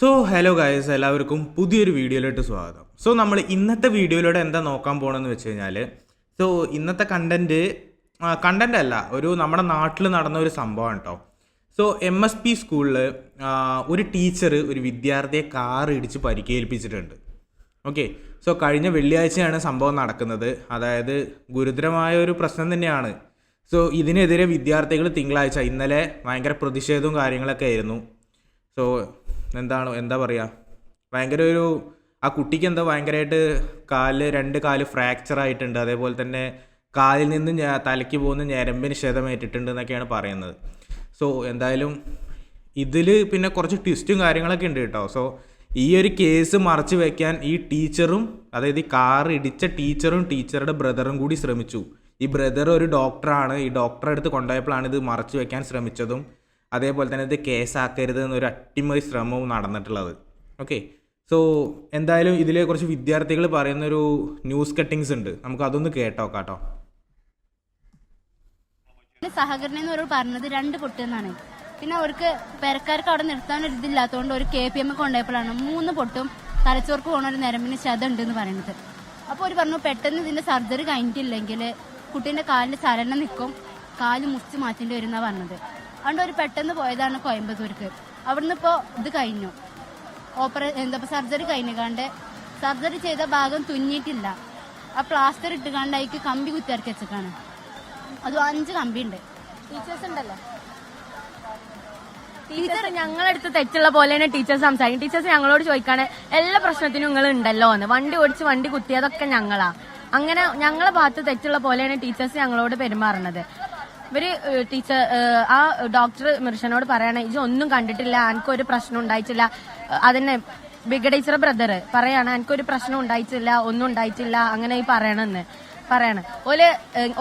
So hello guys എല്ലാവർക്കും പുതിയൊരു വീഡിയോയിലോട്ട് സ്വാഗതം. സോ നമ്മൾ ഇന്നത്തെ വീഡിയോയിലൂടെ എന്താ നോക്കാൻ പോകണമെന്ന് വെച്ച് കഴിഞ്ഞാൽ സോ ഇന്നത്തെ കണ്ടന്റ് കണ്ടന്റ് അല്ല ഒരു നമ്മുടെ നാട്ടിൽ നടന്ന ഒരു സംഭവമാണ് കേട്ടോ സോ എം എസ് പി സ്കൂളിൽ ഒരു ടീച്ചർ ഒരു വിദ്യാർത്ഥിയെ കാർ ഇടിച്ച് പരിക്കേൽപ്പിച്ചിട്ടുണ്ട്. ഓക്കെ സോ കഴിഞ്ഞ വെള്ളിയാഴ്ചയാണ് സംഭവം നടക്കുന്നത്. അതായത് ഗുരുതരമായ ഒരു പ്രശ്നം തന്നെയാണ്. സോ ഇതിനെതിരെ വിദ്യാർത്ഥികൾ തിങ്കളാഴ്ച ഇന്നലെ ഭയങ്കര പ്രതിഷേധവും കാര്യങ്ങളൊക്കെ ആയിരുന്നു. സോ എന്താണ് എന്താ പറയുക ഭയങ്കര ഒരു ആ കുട്ടിക്ക് എന്താ ഭയങ്കരമായിട്ട് കാൽ രണ്ട് കാൽ ഫ്രാക്ചർ ആയിട്ടുണ്ട്. അതേപോലെ തന്നെ കാലിൽ നിന്ന് തലയ്ക്ക് പോകുന്ന ഞരമ്പിന് ക്ഷതമേറ്റിട്ടുണ്ട് എന്നൊക്കെയാണ് പറയുന്നത്. സോ എന്തായാലും ഇതിൽ പിന്നെ കുറച്ച് ട്വിസ്റ്റും കാര്യങ്ങളൊക്കെ ഉണ്ട് കേട്ടോ. സോ ഈ ഒരു കേസ് മറച്ചു വെക്കാൻ ഈ ടീച്ചറും അതായത് ഈ കാർ ഇടിച്ച ടീച്ചറും ടീച്ചറുടെ ബ്രദറും കൂടി ശ്രമിച്ചു. ഈ ബ്രദർ ഒരു ഡോക്ടറാണ് ഈ ഡോക്ടറെ അടുത്ത് കൊണ്ടുപോയപ്പോഴാണ് ഇത് മറച്ചു വെക്കാൻ ശ്രമിച്ചതും. അതേപോലെ തന്നെ ഇത് കേസാക്കരുത് എന്നൊരു അട്ടിമറി ശ്രമവും നടന്നിട്ടുള്ളത്. ഓക്കെ സോ എന്തായാലും ഇതിലെ കുറച്ച് വിദ്യാർത്ഥികൾ പറയുന്നൊരു ന്യൂസ് കട്ടിങ്സ് ഉണ്ട്. നമുക്ക് അതൊന്ന് കേട്ടോ കേട്ടോ സഹകരണ എന്ന് പറഞ്ഞത് രണ്ട് പൊട്ടെന്നാണ് പിന്നെ അവർക്ക് പെരക്കാർക്ക് അവിടെ നിർത്താൻ ഒരു ഇതില്ലാത്തതുകൊണ്ട് ഒരു കെ പി എം കൊണ്ടുപോയപ്പോഴാണ് മൂന്ന് പൊട്ടും തലച്ചോർക്ക് പോകുന്ന ഒരു നരമ്പിന് ശതം ഉണ്ട് എന്ന് പറയുന്നത്. അപ്പോൾ അവർ പറഞ്ഞു പെട്ടെന്ന് ഇതിന്റെ സർജറി കഴിഞ്ഞിട്ടില്ലെങ്കിൽ കുട്ടീന്റെ കാലിന്റെ ചലനം നിൽക്കും. കാൽ മുറിച്ച് മാറ്റേണ്ടി വരും എന്നാ പറഞ്ഞത്. അതുകൊണ്ട് ഒരു പെട്ടെന്ന് പോയതാണ് കോയമ്പത്തൂർക്ക്. അവിടുന്ന് ഇപ്പോൾ ഇത് കഴിഞ്ഞു. ഓപ്പറേ എന്താ സർജറി കഴിഞ്ഞുകാണ്ട് സർജറി ചെയ്ത ഭാഗം തുന്നിയിട്ടില്ല. ആ പ്ലാസ്റ്റർ ഇട്ടുകാണ്ട് അതിക്ക് കമ്പി കുത്തിയിറക്കി വെച്ചേക്കാണ്. അത് അഞ്ച് കമ്പി ഉണ്ട്. ടീച്ചേഴ്സ് ഉണ്ടല്ലോ? ടീച്ചർ ഞങ്ങളെടുത്ത് തെറ്റുള്ള പോലെ തന്നെ ടീച്ചേഴ്സ് സംസാരിക്കും. ടീച്ചേഴ്സ് ഞങ്ങളോട് ചോദിക്കാണ് എല്ലാ പ്രശ്നത്തിനും നിങ്ങൾ ഉണ്ടല്ലോ എന്ന്. വണ്ടി ഓടിച്ച് വണ്ടി കുത്തിയതൊക്കെ ഞങ്ങളാ. അങ്ങനെ ഞങ്ങളെ ഭാഗത്ത് തെറ്റുള്ള പോലെയാണ് ടീച്ചേഴ്സ് ഞങ്ങളോട് പെരുമാറുന്നത്. ഇവർ ടീച്ചർ ആ ഡോക്ടർ മിർഷനോട് പറയണേ ഇത് ഒന്നും കണ്ടിട്ടില്ല എനിക്കൊരു പ്രശ്നം ഉണ്ടായിട്ടില്ല. അതിനെ ബിഗ ബ്രദർ പറയാണ് എനിക്കൊരു പ്രശ്നം ഉണ്ടായിട്ടില്ല ഒന്നും ഉണ്ടായിട്ടില്ല അങ്ങനെ ഈ പറയണെന്ന് പറയാണ്. ഓൽ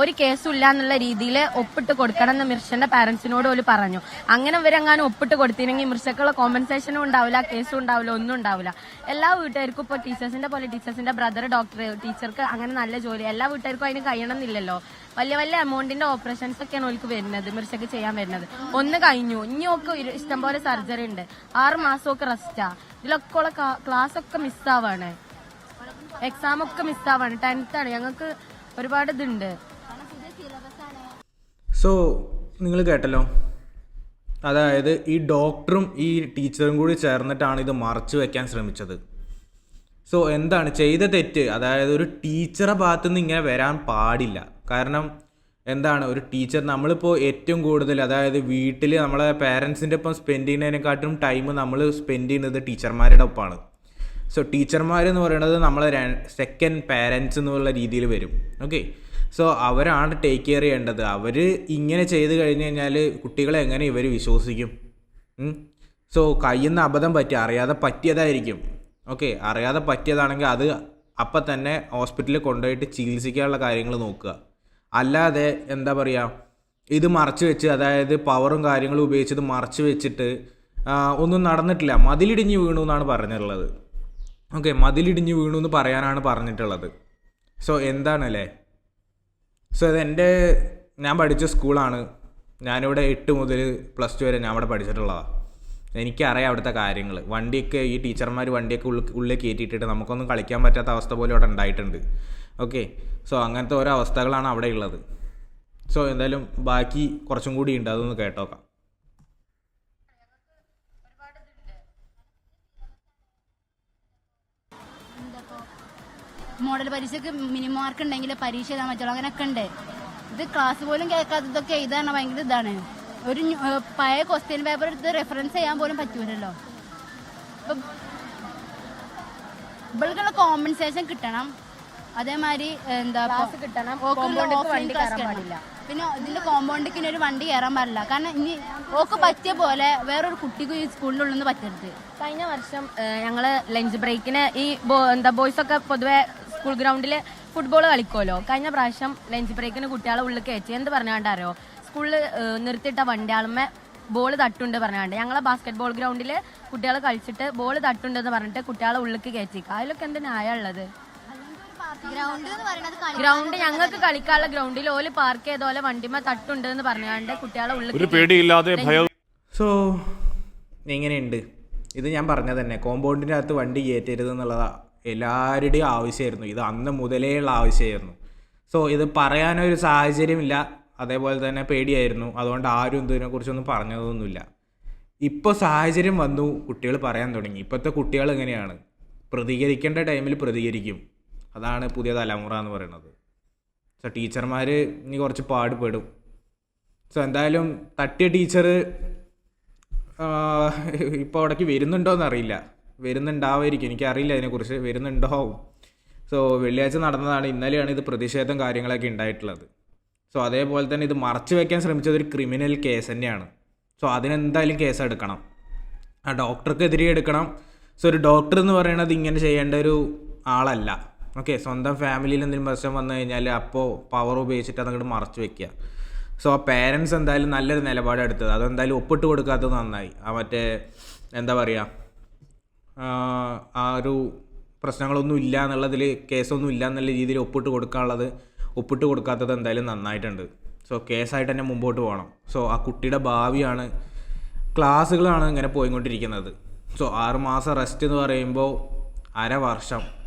ഒരു കേസും ഇല്ല എന്നുള്ള രീതിയിൽ ഒപ്പിട്ട് കൊടുക്കണം എന്ന് മിർഷന്റെ പാരന്റ്സിനോട് ഓൽ പറഞ്ഞു. അങ്ങനെ ഇവരെങ്ങാനും ഒപ്പിട്ട് കൊടുത്തില്ലെങ്കിൽ മിർഷക്കുള്ള കോമ്പൻസേഷനും ഉണ്ടാവില്ല കേസും ഉണ്ടാവില്ല ഒന്നും ഉണ്ടാവില്ല. എല്ലാ വീട്ടുകാർക്കും ഇപ്പൊ ടീച്ചേഴ്സിന്റെ പോലെ ടീച്ചേഴ്സിന്റെ ബ്രദർ ഡോക്ടർ ടീച്ചർക്ക് അങ്ങനെ നല്ല ജോലി എല്ലാ വീട്ടുകാർക്കും അതിന് കഴിയണമെന്നില്ലല്ലോ. വലിയ വലിയ എമൗണ്ടിന്റെ ഓപ്പറേഷൻസ് ഒക്കെയാണ് ഓൾക്ക് വരുന്നത് മിർച്ചക്ക് ചെയ്യാൻ വരുന്നത്. ഒന്ന് കഴിഞ്ഞു. ഇനി ഒക്കെ ഇഷ്ടംപോലെ സർജറി ഉണ്ട്. ആറ് ഒക്കെ റെസ്റ്റാ ഇതിലൊക്കെ ഉള്ള ക്ലാസ് ഒക്കെ മിസ്സാവാണ് എക്സാം ഒക്കെ മിസ്സാവാണ് ടെൻത്ത് ആണ്. ഞങ്ങൾക്ക് ഒരുപാട് ഇതുണ്ട്. സോ നിങ്ങൾ കേട്ടല്ലോ. അതായത് ഈ ഡോക്ടറും ഈ ടീച്ചറും കൂടി ചേർന്നിട്ടാണ് ഇത് മറച്ചു വെക്കാൻ ശ്രമിച്ചത്. സോ എന്താണ്? ചെയ്ത തെറ്റ് അതായത് ഒരു ടീച്ചറെ ഭാഗത്തുനിന്ന് ഇങ്ങനെ വരാൻ പാടില്ല. കാരണം എന്താണ് ഒരു ടീച്ചർ നമ്മളിപ്പോൾ ഏറ്റവും കൂടുതൽ അതായത് വീട്ടിൽ നമ്മളെ പേരൻസിന്റെ ഒപ്പം സ്പെൻഡ് ചെയ്യുന്നതിനെക്കാട്ടും ടൈം നമ്മൾ സ്പെൻഡ് ചെയ്യുന്നത് ടീച്ചർമാരുടെ ഒപ്പമാണ് സോ ടീച്ചർമാരെന്ന് പറയുന്നത് നമ്മളെ സെക്കൻഡ് പാരൻസ് എന്നുള്ള രീതിയിൽ വരും. ഓക്കെ സോ അവരാണ് ടേക്ക് കെയർ ചെയ്യേണ്ടത്. അവർ ഇങ്ങനെ ചെയ്ത് കഴിഞ്ഞ് കഴിഞ്ഞാൽ കുട്ടികളെ എങ്ങനെ ഇവർ വിശ്വസിക്കും? സോ കയ്യിൽ നിന്ന് അബദ്ധം പറ്റി അറിയാതെ പറ്റിയതായിരിക്കും. ഓക്കെ അറിയാതെ പറ്റിയതാണെങ്കിൽ അത് അപ്പം തന്നെ ഹോസ്പിറ്റലിൽ കൊണ്ടുപോയിട്ട് ചികിത്സിക്കാനുള്ള കാര്യങ്ങൾ നോക്കുക. അല്ലാതെ എന്താ പറയുക ഇത് മറച്ചു വെച്ച് അതായത് പവറും കാര്യങ്ങളും ഉപയോഗിച്ചത് മറച്ചു വെച്ചിട്ട് ഒന്നും നടന്നിട്ടില്ല. മതിലിടിഞ്ഞ് വീണു എന്നാണ് പറഞ്ഞിട്ടുള്ളത്. ഓക്കെ മതിലിടിഞ്ഞ് വീണു എന്ന് പറയാനാണ് പറഞ്ഞിട്ടുള്ളത്. സോ എന്താണല്ലേ? സോ ഇതെന്റെ ഞാൻ പഠിച്ച സ്കൂളാണ്. ഞാനിവിടെ എട്ട് മുതൽ പ്ലസ് ടു വരെ ഞാൻ ഇവിടെ പഠിച്ചിട്ടുള്ളതാണ് എനിക്കറിയാം അവിടുത്തെ കാര്യങ്ങൾ വണ്ടിയൊക്കെ ഈ ടീച്ചർമാർ വണ്ടിയൊക്കെ ഉള്ളിൽ ഉള്ളിൽ കയറ്റിയിട്ടിട്ട് നമുക്കൊന്നും കളിക്കാൻ പറ്റാത്ത അവസ്ഥ പോലും അവിടെ ഉണ്ടായിട്ടുണ്ട്. ഓക്കെ. സോ അങ്ങനത്തെ ഓരോ അവസ്ഥകളാണ് അവിടെ ഉള്ളത്. സോ എന്തായാലും ബാക്കി കുറച്ചും കൂടി ഉണ്ട്. അതൊന്ന് കേട്ടോക്കാം. മോഡൽ പരീക്ഷയ്ക്ക് മിനിമം മാർക്ക് ഉണ്ടെങ്കിൽ പരീക്ഷ എഴുതാൻ പറ്റുള്ളൂ. അങ്ങനെയൊക്കെ ഉണ്ട്. ഇത് ക്ലാസ് പോലും കേൾക്കാത്തതൊക്കെ എഴുതാണ് ഭയങ്കര ഇതാണ്. ഒരു പഴയ ക്വസ്റ്റ്യൻ പേപ്പർ എടുത്ത് റെഫറൻസ് ചെയ്യാൻ പോലും പറ്റൂലല്ലോ. ഇപ്പൊ ഇവൾക്കുള്ള കോമ്പൻസേഷൻ കിട്ടണം. അതേമാതിരി എന്താ കിട്ടണം. പിന്നെ ഇതിന്റെ കോമ്പൗണ്ടിക്ക് ഇനി ഒരു വണ്ടി കയറാൻ പാടില്ല. കാരണം ഇനി ഓക്ക് പറ്റിയ പോലെ വേറൊരു കുട്ടിക്ക് ഈ സ്കൂളിനുള്ളിൽ നിന്ന് പറ്റരുത്. കഴിഞ്ഞ വർഷം ഞങ്ങൾ ലഞ്ച് ബ്രേക്കിന് ഈ എന്താ ബോയ്സ് ഒക്കെ പൊതുവെ സ്കൂൾ ഗ്രൗണ്ടിൽ ഫുട്ബോൾ കളിക്കുമല്ലോ കഴിഞ്ഞ പ്രാവശ്യം ലഞ്ച് ബ്രേക്കിന് കുട്ടികളെ ഉള്ളിൽ കയറ്റി എന്ത് പറഞ്ഞാണ്ടോ സ്കൂളിൽ നിർത്തിയിട്ട വണ്ടിയാളുമ്മ ബോൾ തട്ടുണ്ട് പറഞ്ഞാണ്ട്. ഞങ്ങളെ ബാസ്കറ്റ് ബോൾ ഗ്രൗണ്ടിൽ കുട്ടികൾ കളിച്ചിട്ട് ബോൾ തട്ടുണ്ടെന്ന് പറഞ്ഞിട്ട് കുട്ടികളെ ഉള്ളിലേക്ക് കയറ്റിക്കുക അതിലൊക്കെ എന്ത് ന്യായമുള്ളത് ഗ്രൗണ്ട് എന്ന് പറയുന്നത് ഗ്രൗണ്ട് ഞങ്ങൾക്ക് കളിക്കാനുള്ള ഗ്രൗണ്ടിൽ ഓൽ പാർക്ക് ചെയ്ത പോലെ വണ്ടിമ തട്ടുണ്ട് എന്ന് പറഞ്ഞാണ്ട് കുട്ടികളെ ഒരു ഉള്ളിൽ പേടിയില്ലാതെ സോ ഇങ്ങനെയുണ്ട്. ഇത് ഞാൻ പറഞ്ഞത് തന്നെ. കോമ്പൗണ്ടിന്റെ അകത്ത് വണ്ടി കയറ്റരുത് എന്നുള്ളത് എല്ലാവരുടെയും ആവശ്യമായിരുന്നു. ഇത് അന്ന് മുതലേ ഉള്ള ആവശ്യമായിരുന്നു. സോ ഇത് പറയാനൊരു സാഹചര്യമില്ല. അതേപോലെ തന്നെ പേടിയായിരുന്നു. അതുകൊണ്ട് ആരും ഇതിനെക്കുറിച്ചൊന്നും പറഞ്ഞതൊന്നുമില്ല. ഇപ്പോൾ സാഹചര്യം വന്നു കുട്ടികൾ പറയാൻ തുടങ്ങി. ഇപ്പോഴത്തെ കുട്ടികൾ എങ്ങനെയാണ്? പ്രതികരിക്കേണ്ട ടൈമിൽ പ്രതികരിക്കും. അതാണ് പുതിയ തലമുറ എന്ന് പറയുന്നത്. സോ ടീച്ചർമാർ ഇനി കുറച്ച് പാടുപെടും. സോ എന്തായാലും തട്ടിയ ടീച്ചർ ഇപ്പോൾ അവിടേക്ക് വരുന്നുണ്ടോ എന്നറിയില്ല. വരുന്നുണ്ടാവായിരിക്കും. എനിക്കറിയില്ല അതിനെക്കുറിച്ച്. വരുന്നുണ്ടാവും സോ വെള്ളിയാഴ്ച നടന്നതാണ്. ഇന്നലെയാണ് ഇത് പ്രതിഷേധം കാര്യങ്ങളൊക്കെ ഉണ്ടായിട്ടുള്ളത്. സോ അതേപോലെ തന്നെ ഇത് മറച്ചു വയ്ക്കാൻ ശ്രമിച്ചത് ഒരു ക്രിമിനൽ കേസ് തന്നെയാണ്. സോ അതിനെന്തായാലും കേസ് എടുക്കണം. ആ ഡോക്ടർക്കെതിരെ എടുക്കണം. സോ ഒരു ഡോക്ടർ എന്ന് പറയുന്നത് ഇങ്ങനെ ചെയ്യേണ്ട ഒരു ആളല്ല. ഓക്കെ സ്വന്തം ഫാമിലിയിൽ എന്തെങ്കിലും പ്രശ്നം വന്നു കഴിഞ്ഞാൽ അപ്പോൾ പവർ ഉപയോഗിച്ചിട്ട് അതങ്ങോട്ട് മറച്ചു വെക്കുക സോ ആ പേരൻസ് എന്തായാലും നല്ലൊരു നിലപാട് എടുത്തത്. അതെന്തായാലും ഒപ്പിട്ട് കൊടുക്കാത്തത് നന്നായി. ആ മറ്റേ എന്താ പറയുക ആ ഒരു പ്രശ്നങ്ങളൊന്നും ഇല്ല എന്നുള്ളതിൽ കേസൊന്നും ഇല്ല എന്നുള്ള രീതിയിൽ ഒപ്പിട്ട് കൊടുക്കാനുള്ളത് ഒപ്പിട്ട് കൊടുക്കാത്തത് എന്തായാലും നന്നായിട്ടുണ്ട്. സോ കേസായിട്ട് തന്നെ മുമ്പോട്ട് പോകണം. സോ ആ കുട്ടിയുടെ ഭാവിയാണ് ക്ലാസ്സുകളാണ് ഇങ്ങനെ പോയിക്കൊണ്ടിരിക്കുന്നത്. സോ ആറുമാസം റെസ്റ്റ് എന്ന് പറയുമ്പോൾ അരവർഷം അരവർഷം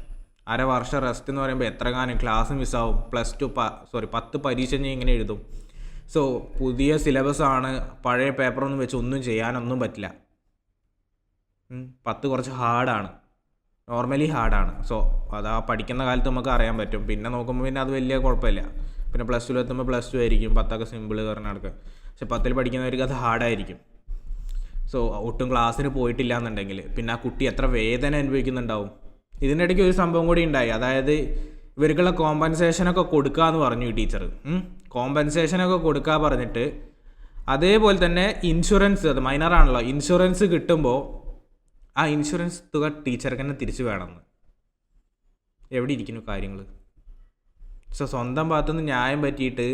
അര വർഷം റെസ്റ്റ് എന്ന് പറയുമ്പോൾ എത്ര കാലം ക്ലാസ് മിസ്സാവും പ്ലസ് ടു പ സോറി പത്ത് പരീക്ഷ ഞാൻ ഇങ്ങനെ എഴുതും. സോ പുതിയ സിലബസ് ആണ്. പഴയ പേപ്പറൊന്നും വെച്ച് ഒന്നും ചെയ്യാനൊന്നും പറ്റില്ല. പത്ത് കുറച്ച് ഹാർഡാണ് നോർമലി ഹാർഡാണ് സോ അത് ആ പഠിക്കുന്ന കാലത്ത് നമുക്ക് അറിയാൻ പറ്റും. പിന്നെ നോക്കുമ്പോൾ പിന്നെ അത് വലിയ കുഴപ്പമില്ല. പിന്നെ പ്ലസ് ടുവിൽ എത്തുമ്പോൾ പ്ലസ് ടു ആയിരിക്കും. പത്തൊക്കെ സിമ്പിൾ നടക്കുക. പക്ഷെ പത്തിൽ പഠിക്കുന്നവർക്ക് അത് ഹാർഡായിരിക്കും സോ ഒട്ടും ക്ലാസ്സിന് പോയിട്ടില്ല എന്നുണ്ടെങ്കിൽ പിന്നെ ആ കുട്ടി എത്ര വേദന അനുഭവിക്കുന്നുണ്ടാവും? ഇതിന്റെ ഇടയ്ക്ക് ഒരു സംഭവം കൂടി ഉണ്ടായി. അതായത് ഇവർക്കുള്ള കോമ്പൻസേഷനൊക്കെ കൊടുക്കുക എന്ന് പറഞ്ഞു ഈ ടീച്ചർ കോമ്പൻസേഷനൊക്കെ കൊടുക്കുക പറഞ്ഞിട്ട് അതേപോലെ തന്നെ ഇൻഷുറൻസ് അത് മൈനറാണല്ലോ ഇൻഷുറൻസ് കിട്ടുമ്പോൾ ആ ഇൻഷുറൻസ് തുക ടീച്ചർക്ക് തന്നെ തിരിച്ചു വേണമെന്ന്. എവിടെ ഇരിക്കുന്നു കാര്യങ്ങൾ സോ സ്വന്തം ഭാഗത്തുനിന്ന് ന്യായം പറ്റിയിട്ട്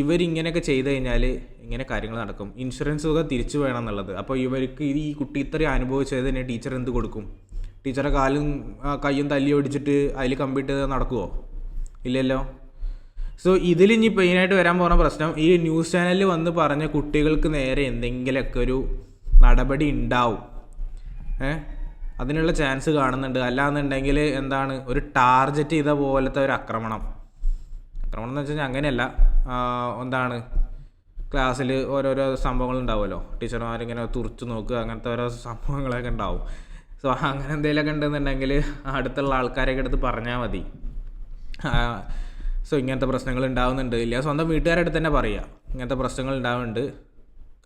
ഇവരിങ്ങനെയൊക്കെ ചെയ്തു കഴിഞ്ഞാൽ ഇങ്ങനെ കാര്യങ്ങൾ നടക്കും. ഇൻഷുറൻസ് തുക തിരിച്ചു വേണം എന്നുള്ളത് അപ്പോൾ ഇവർക്ക് ഈ കുട്ടി ഇത്രയും അനുഭവിച്ചത് തന്നെ ടീച്ചർ എന്ത് കൊടുക്കും? ടീച്ചറെ കാലും കയ്യും തല്ലി ഓടിച്ചിട്ട് അതിൽ ചെയ്ത് നടക്കുമോ ഇല്ലല്ലോ. സോ ഇതിൽ ഇനി മെയിനായിട്ട് വരാൻ പോകുന്ന പ്രശ്നം ഈ ന്യൂസ് ചാനലിൽ വന്ന് പറഞ്ഞ കുട്ടികൾക്ക് നേരെ എന്തെങ്കിലുമൊക്കെ ഒരു നടപടി ഉണ്ടാവും. ഏ? അതിനുള്ള ചാൻസ് കാണുന്നുണ്ട്. അല്ലാന്നുണ്ടെങ്കിൽ എന്താണ് ഒരു ടാർജറ്റ് ചെയ്ത പോലത്തെ ഒരു ആക്രമണം. ആക്രമണം എന്ന് വെച്ചാൽ അങ്ങനെയല്ല. എന്താണ് ക്ലാസ്സിൽ ഓരോരോ സംഭവങ്ങൾ ഉണ്ടാവുമല്ലോ. ടീച്ചർമാരിങ്ങനെ തുറച്ചു നോക്കുക അങ്ങനത്തെ ഓരോ സംഭവങ്ങളൊക്കെ ഉണ്ടാവും. സോ അങ്ങനെ എന്തെങ്കിലുമൊക്കെ ഉണ്ടെന്നുണ്ടെങ്കിൽ അടുത്തുള്ള ആൾക്കാരെയൊക്കെ എടുത്ത് പറഞ്ഞാൽ മതി. സോ ഇങ്ങനത്തെ പ്രശ്നങ്ങൾ ഉണ്ടാവുന്നുണ്ട്. ഇല്ല സ്വന്തം വീട്ടുകാരുടെ അടുത്ത് തന്നെ പറയുക ഇങ്ങനത്തെ പ്രശ്നങ്ങൾ ഉണ്ടാവുന്നുണ്ട്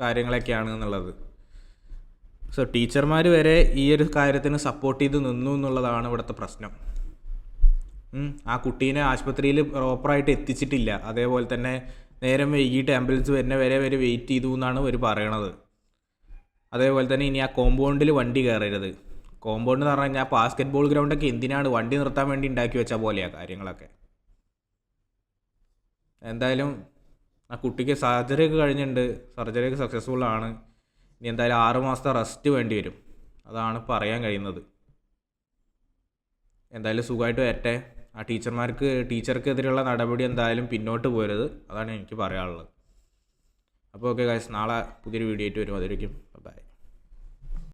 കാര്യങ്ങളൊക്കെയാണ് എന്നുള്ളത്. സോ ടീച്ചർമാർ വരെ ഈ ഒരു കാര്യത്തിന് സപ്പോർട്ട് ചെയ്ത് നിന്നു എന്നുള്ളതാണ് ഇവിടുത്തെ പ്രശ്നം. ആ കുട്ടീനെ ആശുപത്രിയിൽ പ്രോപ്പറായിട്ട് എത്തിച്ചിട്ടില്ല. അതേപോലെ തന്നെ നേരം വൈകിട്ട് ആംബുലൻസ് വരുന്ന വരെ വരെ വെയിറ്റ് ചെയ്തു എന്നാണ് അവർ പറയണത്. അതേപോലെ തന്നെ ഇനി ആ കോമ്പൗണ്ടിൽ വണ്ടി കയറരുത് കോമ്പൗണ്ട് എന്ന് പറഞ്ഞു കഴിഞ്ഞാൽ ബാസ്കറ്റ് ബോൾ ഗ്രൗണ്ടൊക്കെ എന്തിനാണ് വണ്ടി നിർത്താൻ വേണ്ടി ഉണ്ടാക്കി വെച്ച പോലെയാണ് കാര്യങ്ങളൊക്കെ. എന്തായാലും ആ കുട്ടിക്ക് സർജറി ഒക്കെ കഴിഞ്ഞിട്ടുണ്ട്. സർജറി ഒക്കെ സക്സസ്ഫുൾ ആണ്. ഇനി എന്തായാലും ആറ് മാസത്തെ റെസ്റ്റ് വേണ്ടി വരും. അതാണ് പറയാൻ കഴിയുന്നത്. എന്തായാലും സുഖമായിട്ട് വരട്ടെ. ആ ടീച്ചർമാർക്ക് ടീച്ചർക്കെതിരെയുള്ള നടപടി എന്തായാലും പിന്നോട്ട് പോരുത്. അതാണ് എനിക്ക് പറയാനുള്ളത്. അപ്പോൾ ഓക്കെ ഗൈസ് നാളെ പുതിയൊരു വീഡിയോ ആയിട്ട് വരും അതിരിക്കും